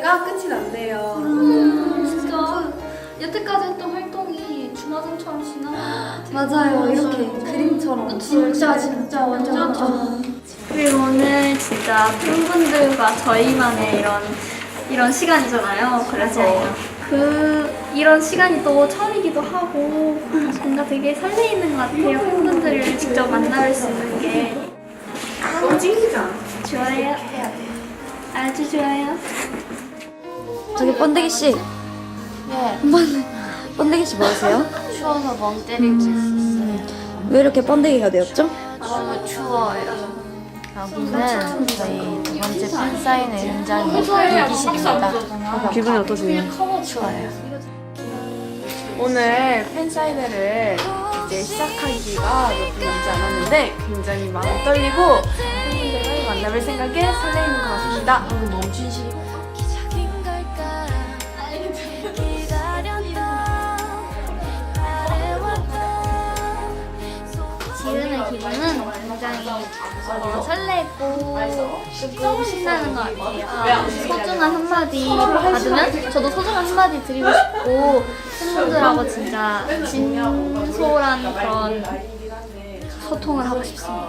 팬사인회가 끝이 났네요. 음, 진짜 여태까지 했던 활동이 주마등처럼 지나간 것 같아요. 맞아요. 이렇게 그림처럼. 진짜 진짜 완전 아. 그리고 오늘 진짜 팬분들과 저희만의 이런 이런 시간이잖아요. 그래서 그 이런 시간이 또 처음이기도 하고 뭔가 되게 설레이는 것 같아요. 팬분들을 직접 만날 수 있는 게 너무 찡기잖아. 좋아요. 아주 좋아요. 저기 번데기 씨. 네, 번데기 씨 뭐하세요? 추워서 멍 때리고 있었어요. 왜 이렇게 번데기가 되었죠? 너무 추워요. 여기는 저희 두 번째 팬사인회 현장이 대기실입니다. 기분이 어떠세요? 추워요. 오늘 팬사인회를 이제 시작하기가 몇분 남지 않았는데 굉장히 마음 떨리고 팬분들을 만나뵐 생각에 설레이는 것 같습니다. 멈춘 시간. 지르는 기분은 굉장히 어, 설레고 그리고 신나는 것 같아요. 소중한 한마디 받으면 저도 소중한 한마디 드리고 싶고 팬분들하고 진짜 진솔한 그런 소통을 하고 싶습니다.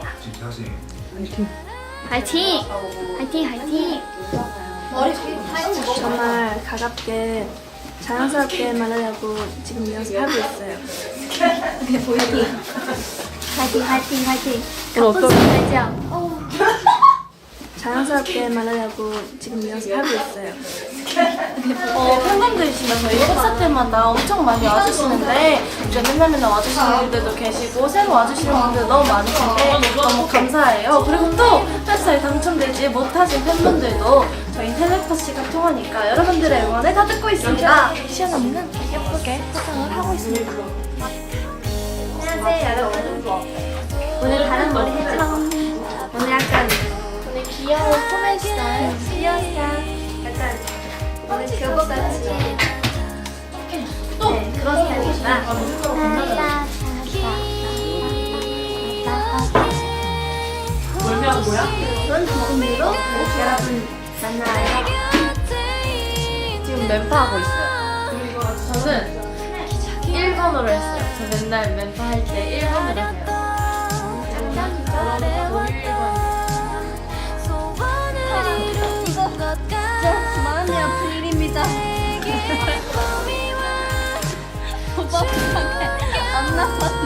화이팅! 화이팅! 화이팅! 정말 가깝게 자연스럽게 말하려고 지금 연습하고 있어요. 화이팅! 화이팅! 화이팅! 오늘 가쁜 소리죠? 자연스럽게 말하려고 지금 연습하고 있어요. 어, 팬분들이시면 저희 행사 때마다 엄청 많이 와주시는데 이제 맨날 맨날 와주시는 분들도 계시고 새로 와주시는 분들 너무 많으신데 너무 감사해요. 그리고 또 팬사에 당첨되지 못하신 팬분들도 저희 텔레파시가 통하니까 여러분들의 응원을 다 듣고 있습니다. 시연 언니는 예쁘게 포장을 하고 있습니다. 안녕하세요 여러분 오늘 다른 머리 했죠? 오늘 약간 오늘 귀여운 포메 스타일. 귀여웠어 약간 오늘 교복같이. 네 그런 스타일입니다 그런 기분으로 여러분 만나요. 지금 멤버하고 있어요. 그리고 저는 1번으로 했어요. 저 맨날 멤버 할때 1번으로 해요. 오빠 부탁해 안 남아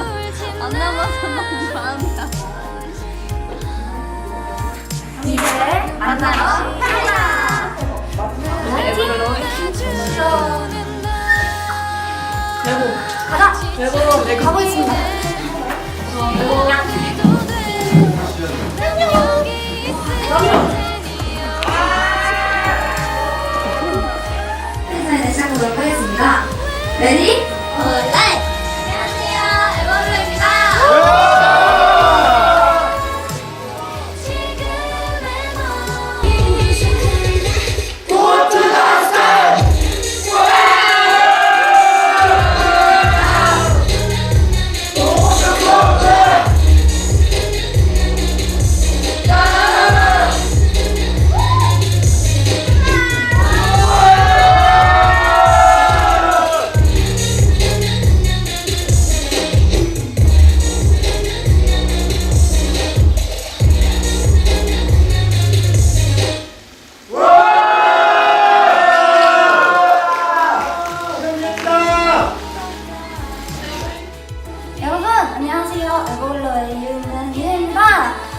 외고, 외고 하고 있습니다. 팬사인회 시작하도록 하겠습니다. 레디?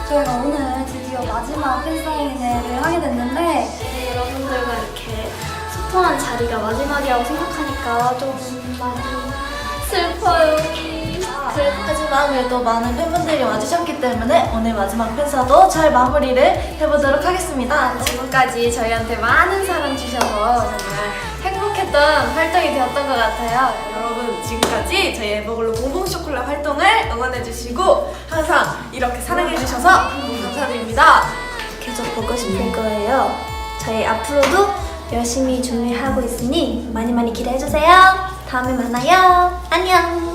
저희가 오늘 드디어 마지막 팬사인회를 하게 됐는데 네, 여러분들과 이렇게 소통한 자리가 마지막이라고 생각하니까 좀 많이 슬퍼요. 그래, 하지만 그래도 많은 팬분들이 와주셨기 때문에 오늘 마지막 팬사도 잘 마무리를 해보도록 하겠습니다. 지금까지 저희한테 많은 사랑 주셔서 정말 행복했던 활동이 되었던 것 같아요. 여러분 지금까지 저희 에버글로 봉봉 쇼콜라 활동을 응원해주시고 항상 이렇게 사랑해주셔서 감사드립니다. 계속 보고 싶을 거예요. 저희 앞으로도 열심히 준비하고 있으니 많이 많이 기대해주세요. 다음에 만나요. 안녕.